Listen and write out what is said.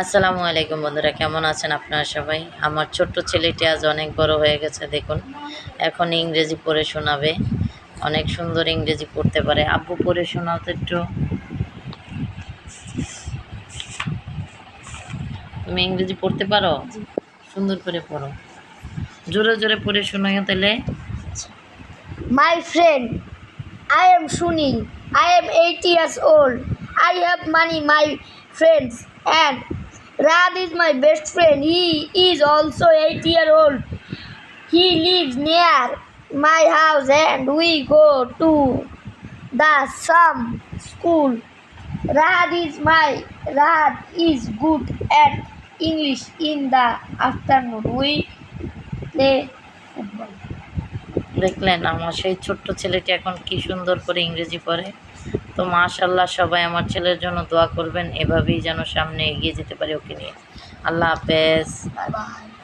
আসসালামু আলাইকুম বন্ধুরা কেমন আছেন আপনারা সবাই? আমার ছোট্ট ছেলেটি আজ অনেক বড় হয়ে গেছে দেখুন। এখন ইংরেজি পড়ে শোনাবে অনেক সুন্দর ইংরেজি পড়তে পারে। আব্বু পড়ে শোনাও তো একটু। তুমি ইংরেজি পড়তে পারো? সুন্দর করে পড়ো। জোরে জোরে পড়ে শোনাও তাহলে। My friend I am Shuni. I am 8 years old I have money my friends, and Rad is my best friend. He is also 8 year old. He lives near my house and we go to the some school. Rad is my Rad is good at English in the afternoon. We play football. দেখলেন আমার সেই ছোট্ট ছেলেটি এখন কি সুন্দর করে ইংরেজি পড়ে। তো মাশাল্লাহ সবাই আমার ছেলের জন্য দোয়া করবেন, এভাবেই যেন সামনে এগিয়ে যেতে পারে ওকে নিয়ে। আল্লাহ হাফেজ.